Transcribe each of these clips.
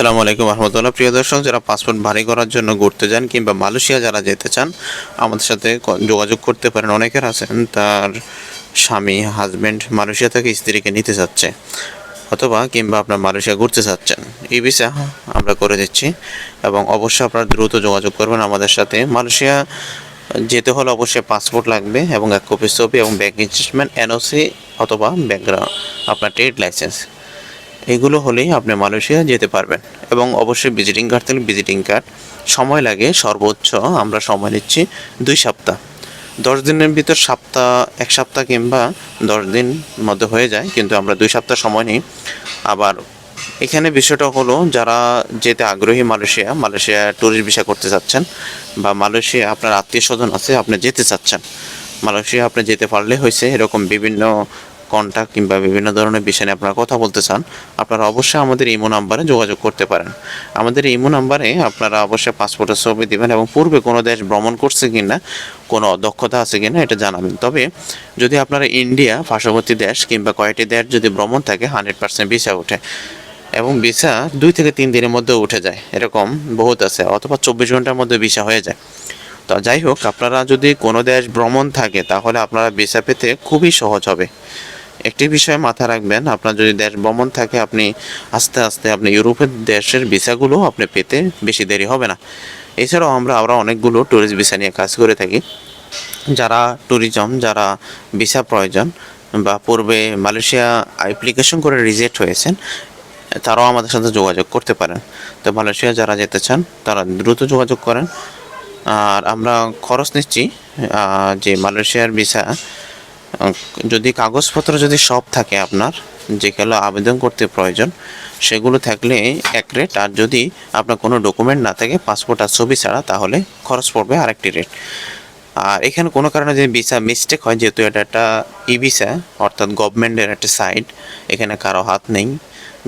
আসসালামু আলাইকুম রহমতুল্লাহ। প্রিয় দর্শক, যারা পাসপোর্ট ভারী করার জন্য ঘুরতে যান কিংবা মালয়েশিয়া যারা যেতে চান, আমাদের সাথে যোগাযোগ করতে পারেন। অনেকের আছেন, তার স্বামী হাজব্যান্ড মালয়েশিয়া থেকে স্ত্রীকে নিতে চাচ্ছে অথবা কিংবা আপনার মালয়েশিয়া ঘুরতে চাচ্ছেন। এই ভিসা আমরা করে দিচ্ছি এবং অবশ্যই আপনারা দ্রুত যোগাযোগ করবেন আমাদের সাথে। মালয়েশিয়া যেতে হলে অবশ্যই পাসপোর্ট লাগবে এবং এক কপি ছবি এবং ব্যাংক স্টেটমেন্ট এনওসি অথবা ব্যাকগ্রাউন্ড আপনার ট্রেড লাইসেন্স এগুলো হলেই আপনি মালয়েশিয়া যেতে পারবেন। এবং অবশ্যই ভিজিটিং কার্ড থাকলে ভিজিটিং কার্ড সময় লাগে, সর্বোচ্চ আমরা সময় নিচ্ছি দুই সপ্তাহ। দশ দিনের ভিতর সপ্তাহ, এক সপ্তাহ কিংবা দশ দিন মধ্যে হয়ে যায়, কিন্তু আমরা দুই সপ্তাহ সময় নিই। আবার এখানে বিষয়টা হলো, যারা যেতে আগ্রহী মালয়েশিয়া মালয়েশিয়া ট্যুরিস্ট ভিসা করতে চাচ্ছেন বা মালয়েশিয়া আপনার আত্মীয় স্বজন আছে, আপনি যেতে চাচ্ছেন। মালয়েশিয়া আপনি যেতে পারলে হয়েছে এরকম বিভিন্ন কন্ট্যাক্ট কিংবা বিভিন্ন ধরনের বিষয় নিয়ে আপনারা কথা বলতে চান, আপনারা অবশ্যই আমাদের ইমো নাম্বারে যোগাযোগ করতে পারেন। আমাদের ইমো নাম্বারে আপনারা অবশ্যই পাসপোর্টের ছবি দেবেন এবং পূর্বে কোনো দেশ ভ্রমণ করছে কি না কোনো দক্ষতা আছে কি না এটা জানাবেন। তবে যদি আপনারা ইন্ডিয়া পার্শ্ববর্তী দেশ কিংবা কয়েকটি দেশ যদি ভ্রমণ থাকে, হান্ড্রেড পার্সেন্ট ভিসা ওঠে এবং ভিসা দুই থেকে তিন দিনের মধ্যে উঠে যায়, এরকম বহুত আছে, অথবা চব্বিশ ঘণ্টার মধ্যে ভিসা হয়ে যায়। তো যাই হোক, আপনারা যদি কোনো দেশ ভ্রমণ থাকে, তাহলে আপনারা ভিসা পেতে খুবই সহজ হবে। একটি বিষয় মাথায় রাখবেন, আপনার যদি দেশ ভ্রমণ থাকে, আপনি আস্তে আস্তে আপনি ইউরোপের দেশের ভিসাগুলো আপনি পেতে বেশি দেরি হবে না। এছাড়াও আমরা আমরা অনেকগুলো ট্যুরিস্ট ভিসা নিয়ে কাজ করে থাকি। যারা ট্যুরিজম যারা ভিসা প্রয়োজন বা পূর্বে মালয়েশিয়া অ্যাপ্লিকেশন করে রিজেক্ট হয়েছেন, তারাও আমাদের সাথে যোগাযোগ করতে পারেন। তো মালয়েশিয়া যারা যেতে চান, তারা দ্রুত যোগাযোগ করেন। আর আমরা খরচ নিচ্ছি যে মালয়েশিয়ার ভিসা যদি কাগজপত্র যদি সব থাকে আপনার যেগুলো আবেদন করতে প্রয়োজন, সেগুলো থাকলে এক রেট আর যদি আপনার কোনো ডকুমেন্ট না থাকে পাসপোর্ট আর ছবি ছাড়া, তাহলে খরচ পড়বে আরেকটি রেট আর এখানে কোনো কারণে যদি ভিসা মিস্টেক হয়, যেহেতু এটা একটা ই ভিসা অর্থাৎ গভর্নমেন্টের একটা সাইড এখানে কারও হাত নেই।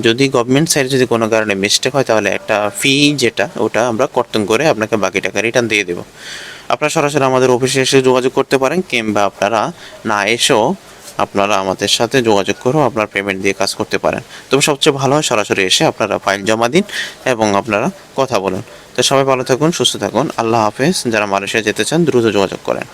যদি গভর্নমেন্ট সাইডে যদি কোনো কারণে মিস্টেক হয়, তাহলে একটা ফি যেটা, ওটা আমরা কর্তন করে আপনাকে বাকি টাকা রিটার্ন দিয়ে দেবো। আপনারা সরাসরি আমাদের অফিসে এসে যোগাযোগ করতে পারেন, কিংবা আপনারা না এসেও আপনারা আমাদের সাথে যোগাযোগ করেও আপনার পেমেন্ট দিয়ে কাজ করতে পারেন। তবে সবচেয়ে ভালো হয় সরাসরি এসে আপনারা ফাইল জমা দিন এবং আপনারা কথা বলুন। তো সবাই ভালো থাকুন, সুস্থ থাকুন। আল্লাহ হাফেজ। যারা মালয়েশিয়া যেতে চান, দ্রুত যোগাযোগ করেন।